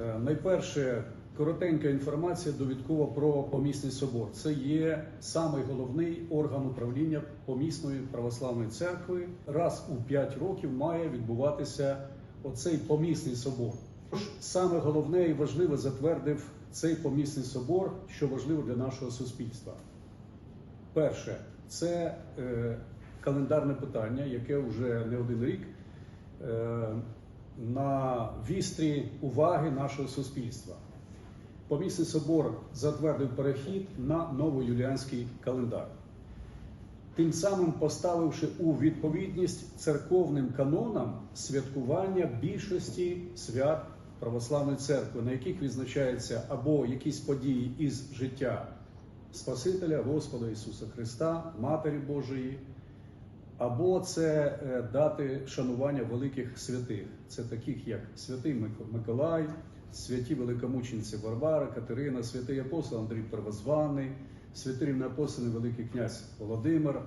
Е, Найперше, коротенька інформація довідкова про помісний собор. Це є самий головний орган управління помісної православної церкви. Раз у 5 років має відбуватися оцей помісний собор. Тож Саме головне і важливе затвердив цей помісний собор, що важливо для нашого суспільства. Перше, це е, календарне питання, яке вже не один рік е, на вістрі уваги нашого суспільства. Помісний собор затвердив перехід на новоюліанський календар, тим самим поставивши у відповідність церковним канонам святкування більшості свят православної церкви, на яких відзначаються або якісь події із життя Спасителя Господа Ісуса Христа, Матері Божої, або це е, дати шанування великих святих. Це таких як святий Миколай, святі великомучениці Варвара, Катерина, святий апостол Андрій Первозваний, святий апостольний Великий князь Володимир.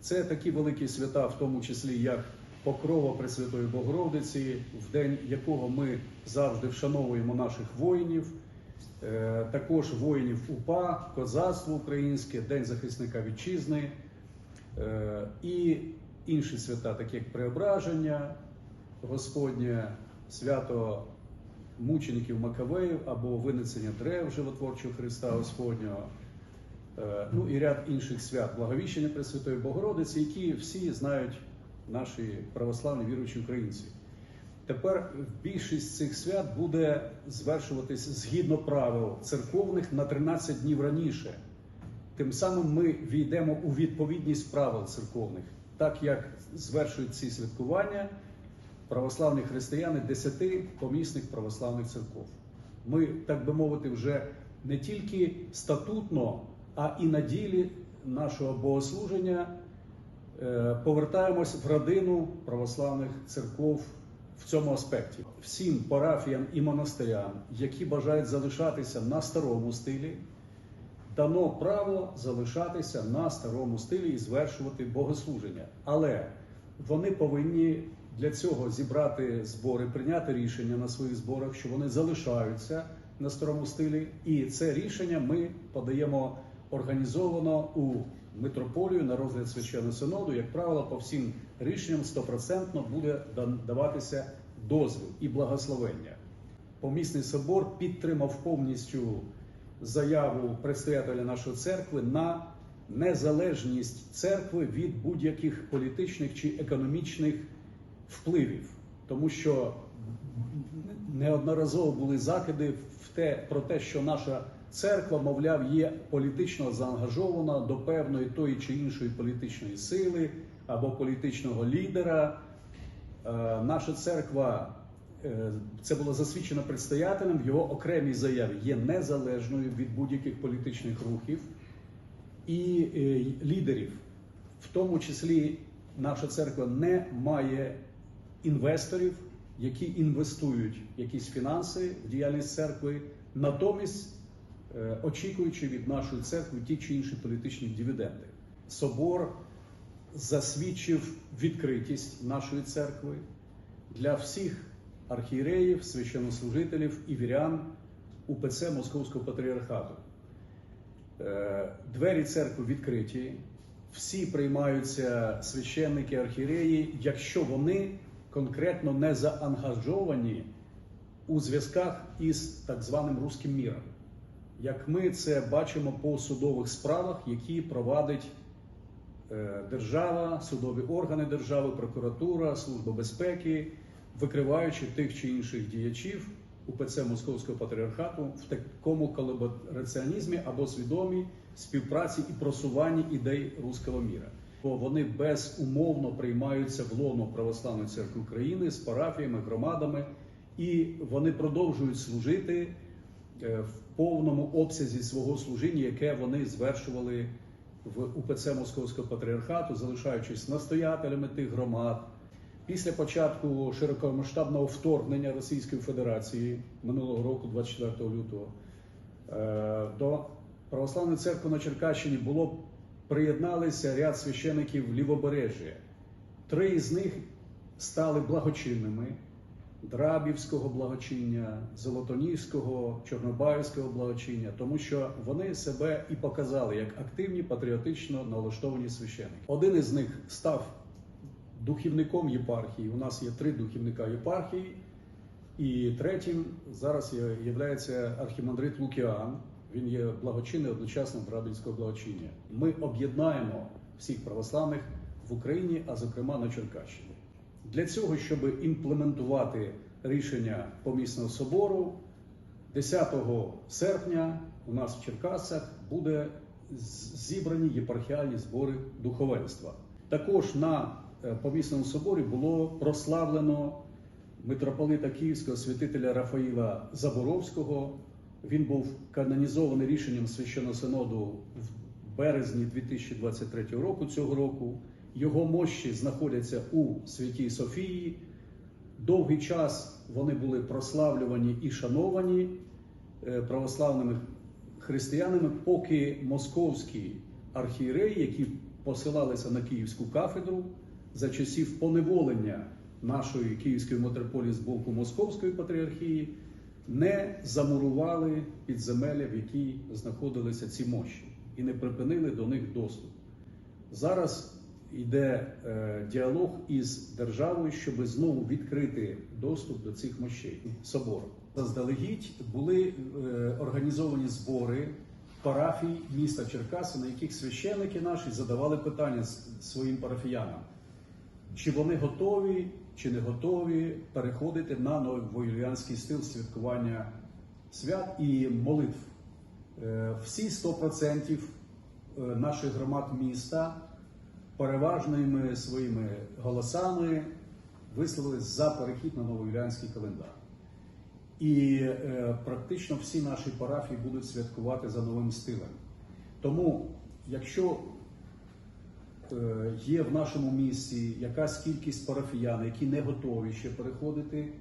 Це такі великі свята, в тому числі як Покрова Пресвятої Богородиці, в день якого ми завжди вшановуємо наших воїнів. Е, також воїнів УПА, козацтво українське, День захисника вітчизни і інші свята, такі як Преображення Господнє, свято мучеників Макавеїв або винесення дерев животворчого Христа Господнього, е, ну і ряд інших свят, благовіщення Пресвятої Богородиці, які всі знають наші православні віруючі українці. Тепер більшість цих свят буде звершуватись згідно правил церковних на 13 днів раніше. Тим самим ми війдемо у відповідність правил церковних, так як звершують ці святкування православні християни десяти помісних православних церков. Ми, так би мовити, вже не тільки статутно, а і на ділі нашого богослуження е, повертаємось в родину православних церков в цьому аспекті. Всім парафіям і монастирям, які бажають залишатися на старому стилі, дано право залишатися на старому стилі і звершувати богослуження. Але вони повинні для цього зібрати збори, прийняти рішення на своїх зборах, що вони залишаються на старому стилі. І це рішення ми подаємо організовано у митрополію на розгляд священного синоду. Як правило, по всім рішенням стопроцентно буде да- даватися дозвіл і благословення. Помісний собор підтримав повністю заяву предстоятеля нашої церкви на незалежність церкви від будь-яких політичних чи економічних впливів, тому що неодноразово були закиди в те про те, що наша церква, мовляв, є політично заангажована до певної тої чи іншої політичної сили або політичного лідера. Е, Наша церква це було засвідчено предстоятелем в його окремій заяві, є незалежною від будь-яких політичних рухів і е, лідерів. В тому числі наша церква не має інвесторів, які інвестують якісь фінанси в діяльність церкви, натомість е, очікуючи від нашої церкви ті чи інші політичні дивіденди. Собор засвідчив відкритість нашої церкви для всіх архієреїв, священнослужителів і вірян УПЦ Московського патріархату. Е, Двері церкви відкриті, всі приймаються священники, архієреї, якщо вони конкретно не заангажовані у зв'язках із так званим руським міром. Як ми це бачимо по судових справах, які провадить е, держава, судові органи держави, прокуратура, служба безпеки, викриваючи тих чи інших діячів УПЦ Московського патріархату в такому колабораціонізмі або свідомій співпраці і просуванні ідей руського міра. Бо вони безумовно приймаються в лоно Православної церкви України з парафіями, громадами, і вони продовжують служити е, в повному обсязі свого служіння, яке вони звершували в УПЦ Московського патріархату, залишаючись настоятелями тих громад. Після початку широкомасштабного вторгнення Російської Федерації минулого року, 24 лютого, е, до Православної церкви на Черкащині було приєдналися ряд священиків лівобережжя. Три з них стали благочинними, Драбівського благочиння, Золотоніського, Чорнобаївського благочиння, тому що вони себе і показали як активні патріотично налаштовані священики. Один із них став духівником єпархії. У нас є три духівника єпархії, і третім зараз є архімандрит Лукіан. Він є благочинний одночасно Драбінського благочиння. Ми об'єднаємо всіх православних в Україні, а зокрема на Черкащині. Для цього, щоб імплементувати рішення помісного собору, 10 серпня у нас в Черкасах буде зібрані єпархіальні збори духовенства. Також на помісному соборі було прославлено митрополита Київського святителя Рафаїла Заборовського. Він був канонізований рішенням священного синоду в березні 2023 року цього року. Його мощі знаходяться у Святій Софії. Довгий час вони були прославлювані і шановані е, православними християнами, поки московські архієреї, які посилалися на Київську кафедру за часів поневолення нашої Київської митрополії з боку Московської патріархії, не замурували підземелля, в якій знаходилися ці мощі, і не припинили до них доступ. Зараз йде е, діалог із державою, щоб знову відкрити доступ до цих мощей собору. Заздалегідь були е, організовані збори парафій міста Черкаси, на яких священники наші задавали питання своїм парафіянам, чи вони готові, чи не готові переходити на новоюліанський стил святкування свят і молитв. Е, Всі 100% е, наших громад міста переважними своїми голосами висловились за перехід на новоюліанський календар. І е, практично всі наші парафії будуть святкувати за новим стилем. Тому, якщо є в нашому місті якась кількість парафіян, які не готові ще переходити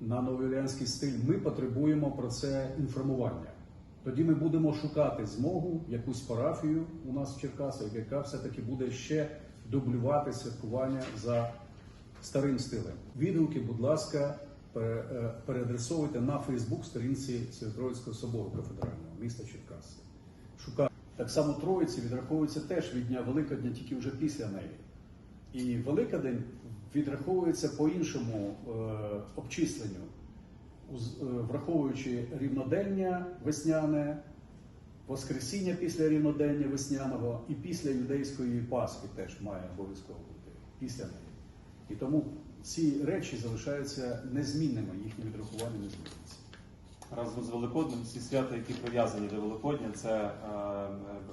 на новоюліанський стиль, ми потребуємо про це інформування. Тоді ми будемо шукати змогу, якусь парафію у нас в Черкасах, яка все-таки буде ще дублювати святкування за старим стилем. Відгуки, будь ласка, е, переадресовуйте на Фейсбук сторінці Святотроїцького собору кафедрального міста Черкаси. Так само Троїці відраховується теж від Дня Великодня, тільки вже після неї. І Великодень відраховується по іншому е, обчисленню, е, враховуючи рівнодення весняне, Воскресіння після рівнодення весняного і після юдейської Пасхи теж має обов'язково бути після неї. І тому ці речі залишаються незмінними, їхнє відрахування не зміниться. Разом з Великоднем всі свята, які прив'язані до Великодня, це е,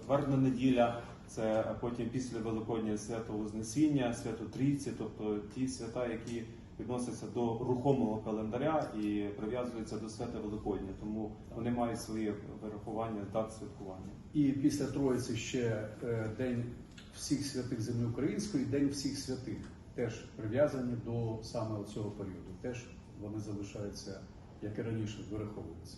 Вербна неділя, це потім після Великодня свято Вознесіння, свято Трійці, тобто ті свята, які відносяться до рухомого календаря і прив'язуються до свята Великодня. Тому вони мають своє вирахування дат святкування. І після Троїці ще е, День всіх святих землі української, День всіх святих теж прив'язані до саме цього періоду. Теж вони залишаються, як і раніше, вираховуються.